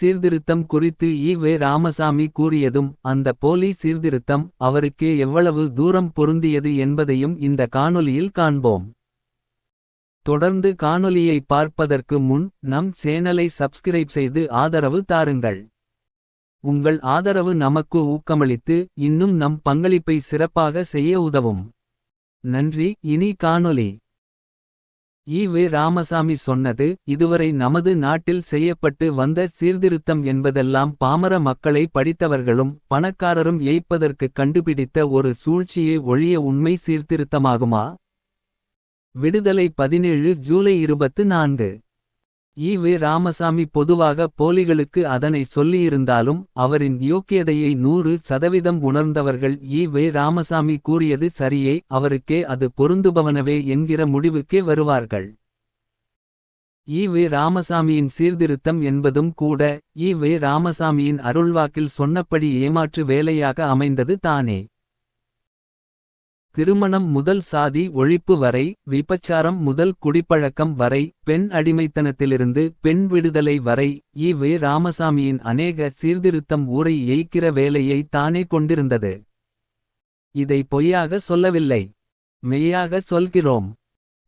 சீர்திருத்தம் குறித்து ஈ வே ராமசாமி கூறியதும் அந்த போலி சீர்திருத்தம் அவருக்கே எவ்வளவு தூரம் பொருந்தியது என்பதையும் இந்த காணொலியில் காண்போம். தொடர்ந்து காணொலியை பார்ப்பதற்கு முன் நம் சேனலை சப்ஸ்கிரைப் செய்து ஆதரவு தாருங்கள். உங்கள் ஆதரவு நமக்கு ஊக்கமளித்து இன்னும் நம் பங்களிப்பை சிறப்பாக செய்ய உதவும். நன்றி இனி காணொலி ஈவே ராமசாமி சொன்னது இதுவரை நமது நாட்டில் செய்யப்பட்டு வந்த சீர்திருத்தம் என்பதெல்லாம் பாமர மக்களை படித்தவர்களும் பணக்காரரும் ஏய்ப்பதற்கு கண்டுபிடித்த ஒரு சூழ்ச்சியை ஒழிய உண்மை சீர்திருத்தமாகுமா. விடுதலை பதினேழு ஜூலை இருபத்து நான்கு. ஈ வே ராமசாமி பொதுவாக போலிகளுக்கு அதனை சொல்லியிருந்தாலும் அவரின் யோக்கியதையை நூறு சதவீதம் உணர்ந்தவர்கள் ஈ வே ராமசாமி கூறியது சரியே அவருக்கே அது பொருந்துபவனவே என்கிற முடிவுக்கே வருவார்கள். ஈ வே ராமசாமியின் சீர்திருத்தம் என்பதும் கூட ஈ வே ராமசாமியின் அருள்வாக்கில் சொன்னபடி ஏமாற்று வேலையாக அமைந்தது தானே. திருமணம் முதல் சாதி ஒழிப்பு வரை விபச்சாரம் முதல் குடிப்பழக்கம் வரை பெண் அடிமைத்தனத்திலிருந்து பெண் விடுதலை வரை இ வே ராமசாமியின் அநேக சீர்திருத்தம் ஊரை ஏய்க்கிற வேலையை தானே கொண்டிருந்தது. இதை பொய்யாக சொல்லவில்லை. மெய்யாக சொல்கிறோம்.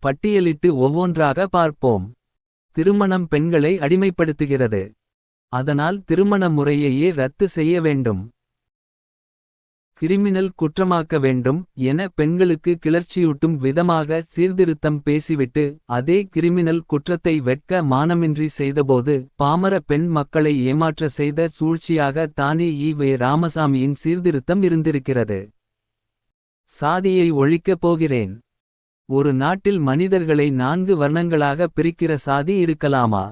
பட்டியலிட்டு ஒவ்வொன்றாக பார்ப்போம். திருமணம் பெண்களை அடிமைப்படுத்துகிறது. அதனால் திருமண முறையையே ரத்து செய்ய வேண்டும். கிரிமினல் குற்றமாக்க வேண்டும் என பெண்களுக்கு கிளர்ச்சியூட்டும் விதமாக சீர்திருத்தம் பேசிவிட்டு அதே கிரிமினல் குற்றத்தை வெட்க மானமின்றி செய்தபோது பாமர பெண் மக்களை ஏமாற்ற செய்த சூழ்ச்சியாக தானே ஈ வே ராமசாமியின் சீர்திருத்தம் இருந்திருக்கிறது. சாதியை ஒழிக்கப் போகிறேன். ஒரு நாட்டில் மனிதர்களை நான்கு வர்ணங்களாக பிரிக்கிற சாதி இருக்கலாமா.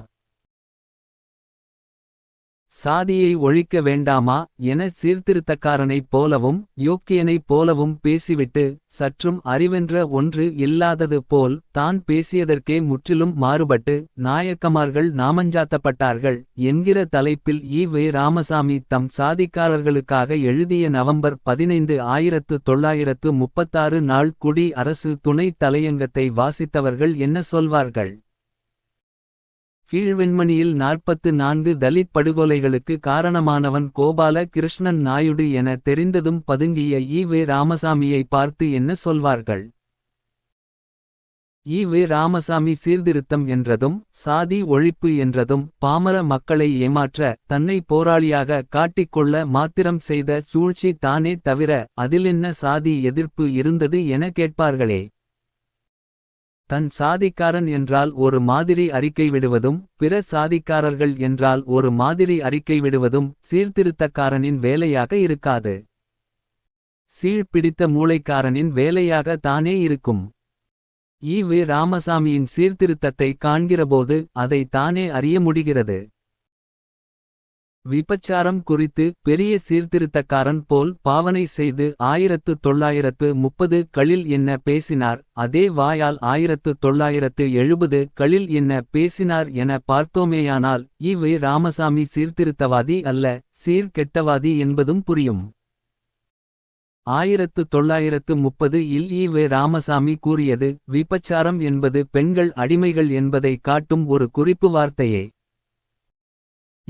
சாதியை ஒழிக்க வேண்டாமா என சீர்திருத்தக்காரனைப் போலவும் யோக்கியனைப் போலவும் பேசிவிட்டு சற்றும் அறிவென்ற ஒன்று இல்லாதது போல் தான் பேசியதற்கே முற்றிலும் மாறுபட்டு நாயக்கமார்கள் நாமஞ்சாத்தப்பட்டார்கள் என்கிற தலைப்பில் ஈ வே ராமசாமி தம் சாதிக்காரர்களுக்காக எழுதிய நவம்பர் பதினைந்து ஆயிரத்து தொள்ளாயிரத்து முப்பத்தாறு நாள் குடி அரசு துணைத் தலையங்கத்தை வாசித்தவர்கள் என்ன சொல்வார்கள். கீழ்வெண்மணியில் நாற்பத்து நான்கு தலித் படுகொலைகளுக்கு காரணமானவன் கோபால கிருஷ்ணன் நாயுடு என தெரிந்ததும் பதுங்கிய ஈ வே ராமசாமியை பார்த்து என்ன சொல்வார்கள். ஈ வே ராமசாமி சீர்திருத்தம் என்றதும் சாதி ஒழிப்பு என்றதும் பாமர மக்களை ஏமாற்ற தன்னை போராளியாக காட்டிக்கொள்ள மாத்திரம் செய்த சூழ்ச்சி தானே தவிர அதிலென்ன சாதி எதிர்ப்பு இருந்தது என கேட்பார்களே. தன் சாதிக்காரன் என்றால் ஒரு மாதிரி அறிக்கை விடுவதும் பிற சாதிக்காரர்கள் என்றால் ஒரு மாதிரி அறிக்கை விடுவதும் சீர்திருத்தக்காரனின் வேலையாக இருக்காது. சீழ்பிடித்த மூளைக்காரனின் வேலையாக தானே இருக்கும். ஈ வே ராமசாமியின் சீர்திருத்தத்தை காண்கிறபோது அதை தானே அறிய முடிகிறது. விபச்சாரம் குறித்து பெரிய சீர்திருத்தக்காரன் போல் பாவனை செய்து ஆயிரத்து தொள்ளாயிரத்து முப்பது களில் என்ன பேசினார் அதே வாயால் ஆயிரத்து தொள்ளாயிரத்து எழுபது களில் என்ன பேசினார் என பார்த்தோமேயானால் ஈ ராமசாமி சீர்திருத்தவாதி அல்ல சீர்கெட்டவாதி என்பதும் புரியும். ஆயிரத்து தொள்ளாயிரத்து முப்பது இல் ஈ வே ராமசாமி கூறியது விபச்சாரம் என்பது பெண்கள் அடிமைகள் என்பதை காட்டும் ஒரு குறிப்பு வார்த்தையே.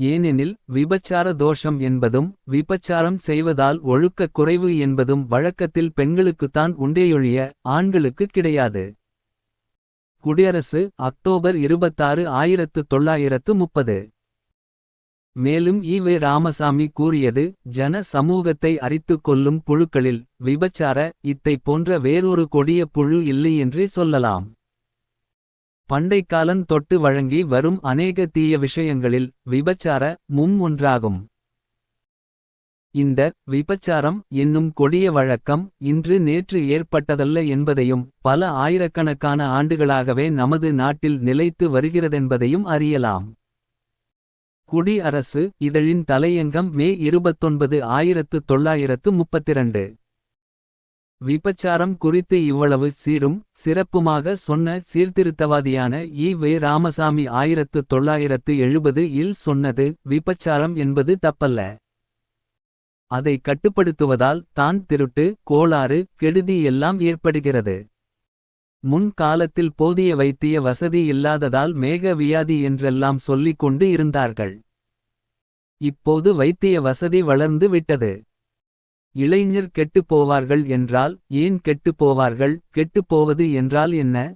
ஏனெனில் விபச்சார தோஷம் என்பதும் விபச்சாரம் செய்வதால் ஒழுக்கக் குறைவு என்பதும் வழக்கத்தில் பெண்களுக்குத்தான் உண்டேயொழிய ஆண்களுக்கு கிடையாது. குடியரசு அக்டோபர் இருபத்தாறு ஆயிரத்து தொள்ளாயிரத்து முப்பது. மேலும் ஈவே வே ராமசாமி கூறியது ஜன சமூகத்தை அரித்து கொள்ளும் புழுக்களில் விபச்சார இத்தை போன்ற வேறொரு கொடிய புழு இல்லை என்றே சொல்லலாம். பண்டைக்காலன் தொட்டு வழங்கி வரும் அநேக தீய விஷயங்களில் விபச்சார மும் ஒன்றாகும். இந்த விபச்சாரம் என்னும் கொடிய வழக்கம் இன்று நேற்று ஏற்பட்டதல்ல என்பதையும் பல ஆயிரக்கணக்கான ஆண்டுகளாகவே நமது நாட்டில் நிலைத்து வருகிறதென்பதையும் அறியலாம். குடி அரசு இதழின் தலையங்கம் மே இருபத்தொன்பது ஆயிரத்து தொள்ளாயிரத்து முப்பத்திரண்டு. விபச்சாரம் குறித்து இவ்வளவு சீரும் சிறப்புமாக சொன்ன சீர்திருத்தவாதியான ஈ வே ராமசாமி ஆயிரத்து தொள்ளாயிரத்து எழுபது இல் சொன்னது விபச்சாரம் என்பது தப்பல்ல. அதை கட்டுப்படுத்துவதால் தான் திருட்டு கோளாறு கெடுதி எல்லாம் ஏற்படுகிறது. முன் காலத்தில் போதிய வைத்திய வசதி இல்லாததால் மேக வியாதி என்றெல்லாம் சொல்லிக் கொண்டு இருந்தார்கள். இப்போது வைத்திய வசதி வளர்ந்து விட்டது இளைஞர் கெட்டுப் போவார்கள் என்றால் ஏன் கெட்டுப் போவார்கள் கெட்டுப் போவது என்றால் என்ன?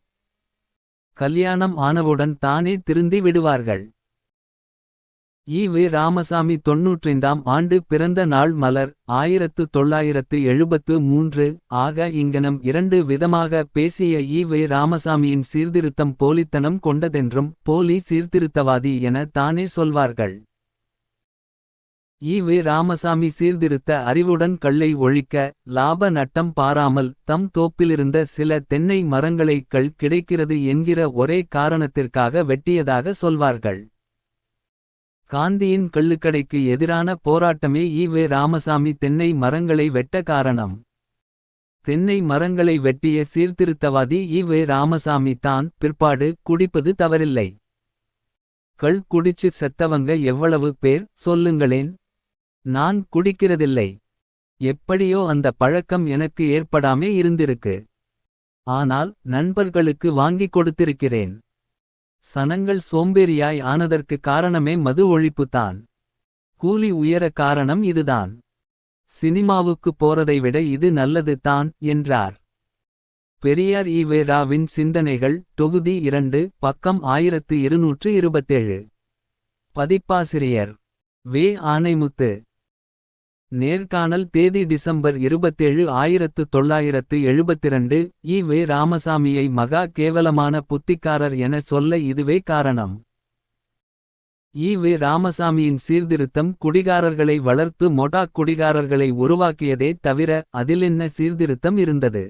கல்யாணம் ஆனவுடன் தானே திருந்தி விடுவார்கள். ஈ வே. ராமசாமி தொன்னூற்றைந்தாம் ஆண்டு பிறந்த நாள் மலர் ஆயிரத்து தொள்ளாயிரத்து எழுபத்து மூன்று. ஆக இங்கனம் இரண்டு விதமாக பேசிய ஈ வே. ராமசாமியின் சீர்திருத்தம் போலித்தனம் கொண்டதென்றும் போலி சீர்திருத்தவாதி என தானே சொல்வார்கள். ஈவே ராமசாமி சீர்திருத்த அறிவுடன் கள்ளை ஒழிக்க லாப நட்டம் பாராமல் தம் தோப்பிலிருந்த சில தென்னை மரங்களை கள் கிடைக்கிறது என்கிற ஒரே காரணத்திற்காக வெட்டியதாக சொல்வார்கள். காந்தியின் கள்ளுக்கடைக்கு எதிரான போராட்டமே ஈவே ராமசாமி தென்னை மரங்களை வெட்ட காரணம். தென்னை மரங்களை வெட்டிய சீர்திருத்தவாதி ஈ ராமசாமி தான் பிற்பாடு குடிப்பது தவறில்லை. கள் குடிச்சு செத்தவங்க எவ்வளவு பேர்? சொல்லுங்களேன். நான் குடிக்கிறதில்லை. எப்படியோ அந்த பழக்கம் எனக்கு ஏற்படாமே இருந்திருக்கு. ஆனால் நண்பர்களுக்கு வாங்கிக் கொடுத்திருக்கிறேன். சனங்கள் சோம்பேறியாய் ஆனதற்கு காரணமே மது ஒழிப்புதான் கூலி உயர காரணம் இதுதான். சினிமாவுக்கு போறதை விட இது நல்லது தான் என்றார். பெரியார் ஈவேராவின் ராவின் சிந்தனைகள் தொகுதி இரண்டு பக்கம் ஆயிரத்து இருநூற்று இருபத்தேழு. பதிப்பாசிரியர். வே. ஆனைமுத்து. நேர்காணல் தேதி டிசம்பர் இருபத்தேழு ஆயிரத்து தொள்ளாயிரத்து எழுபத்திரண்டு. ஈ வே. ராமசாமியை மகா கேவலமான புத்திக்காரர் என சொல்ல இதுவே காரணம். ஈ வே. ராமசாமியின் சீர்திருத்தம் குடிகாரர்களை வளர்த்து மொடாக் குடிகாரர்களை உருவாக்கியதே தவிர அதிலென்ன சீர்திருத்தம் இருந்தது?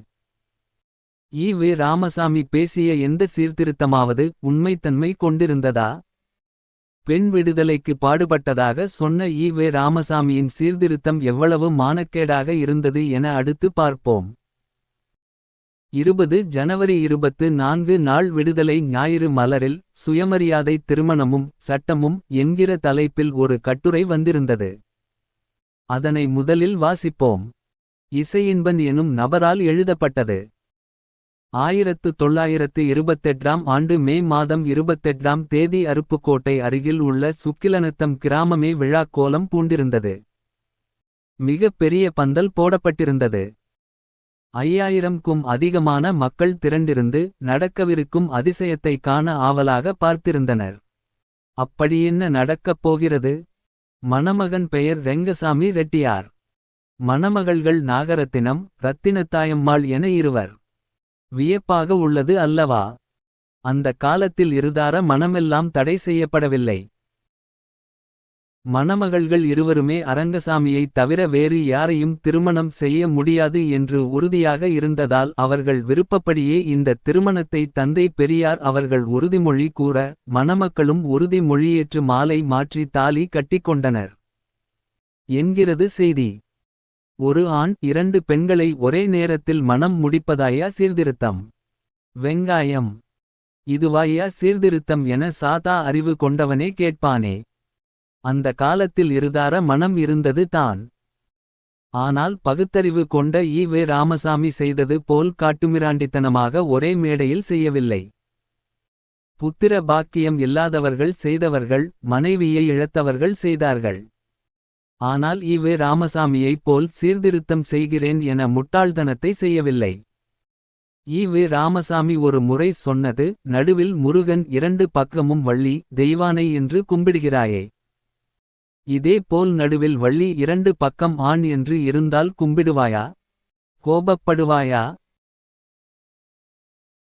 ஈ வே. ராமசாமி பேசிய எந்த சீர்திருத்தமாவது உண்மைத்தன்மை கொண்டிருந்ததா? பெண் விடுதலைக்கு பாடுபட்டதாக சொன்ன ஈ வே. ராமசாமியின் சீர்திருத்தம் எவ்வளவு மானக்கேடாக இருந்தது என அடுத்து பார்ப்போம். இருபது ஜனவரி இருபத்து நான்கு நாள் விடுதலை ஞாயிறு மலரில் சுயமரியாதை திருமணமும் சட்டமும் என்கிற தலைப்பில் ஒரு கட்டுரை வந்திருந்தது. அதனை முதலில் வாசிப்போம். இசையின்பன் எனும் நபரால் எழுதப்பட்டது. ஆயிரத்து தொள்ளாயிரத்து இருபத்தெட்டாம் ஆண்டு மே மாதம் இருபத்தெட்டாம் தேதி அருப்புக்கோட்டை அருகில் உள்ள சுக்கிலனத்தம் கிராமமே விழாக்கோலம் பூண்டிருந்தது. மிக பெரிய பந்தல் போடப்பட்டிருந்தது. ஐயாயிரம்க்கும் அதிகமான மக்கள் திரண்டிருந்து நடக்கவிருக்கும் அதிசயத்தை காண ஆவலாக பார்த்திருந்தனர். அப்படியென்ன நடக்கப் போகிறது? மணமகன் பெயர் ரெங்கசாமி ரெட்டியார். மணமகள்கள் நாகரத்தினம் ரத்தினத்தாயம்மாள் என இருவர். வியப்பாக உள்ளது அல்லவா? அந்த காலத்தில் இருதார மனமெல்லாம் தடை செய்யப்படவில்லை. மணமகள்கள் இருவருமே அரங்கசாமியைத் தவிர வேறு யாரையும் திருமணம் செய்ய முடியாது என்று உறுதியாக இருந்ததால் அவர்கள் விருப்பப்படியே இந்த திருமணத்தை தந்தை பெரியார் அவர்கள் உறுதிமொழி கூற மணமக்களும் உறுதிமொழியேற்று மாலை மாற்றி தாலி கட்டிக்கொண்டனர் என்கிறது செய்தி. ஒரு ஆண் இரண்டு பெண்களை ஒரே நேரத்தில் மனம் முடிப்பதாயா சீர்திருத்தம்? வெங்காயம். இதுவாயா சீர்திருத்தம் என சாதா அறிவு கொண்டவனே கேட்பானே. அந்த காலத்தில் இருதார மனம் இருந்தது தான். ஆனால் பகுத்தறிவு கொண்ட ஈ வே. ராமசாமி செய்தது போல் காட்டுமிராண்டித்தனமாக ஒரே மேடையில் செய்யவில்லை. புத்திர பாக்கியம் இல்லாதவர்கள் செய்தவர்கள் மனைவியை இழத்தவர்கள் செய்தார்கள். ஆனால் ஈ ராமசாமியைப் போல் சீர்திருத்தம் செய்கிறேன் என முட்டாள்தனத்தை செய்யவில்லை. ஈ ராமசாமி ஒரு முறை சொன்னது நடுவில் முருகன் இரண்டு பக்கமும் வள்ளி தெய்வானை என்று கும்பிடுகிறாயே. இதே போல் நடுவில் வள்ளி இரண்டு பக்கம் ஆண் என்று இருந்தால் கும்பிடுவாயா? கோபப்படுவாயா?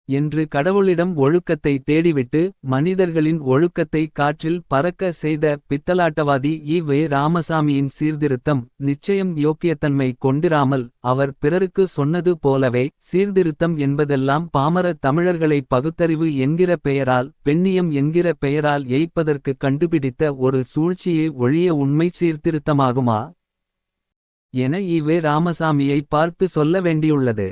என்று கடவுளிடம் ஒழுக்கத்தை தேடிவிட்டு மனிதர்களின் ஒழுக்கத்தை காற்றில் பறக்க செய்த பித்தலாட்டவாதி இ. வே. ராமசாமியின் சீர்திருத்தம் நிச்சயம் யோக்கியத்தன்மை கொண்டிராமல் அவர் பிறருக்கு சொன்னது போலவே சீர்திருத்தம் என்பதெல்லாம் பாமர தமிழர்களை பகுத்தறிவு என்கிற பெயரால் பெண்ணியம் என்கிற பெயரால் எய்ப்பதற்கு கண்டுபிடித்த ஒரு சூழ்ச்சியை ஒழிய உண்மை சீர்திருத்தமாகுமா? என இ. வே. ராமசாமியை பார்த்து சொல்ல வேண்டியுள்ளது.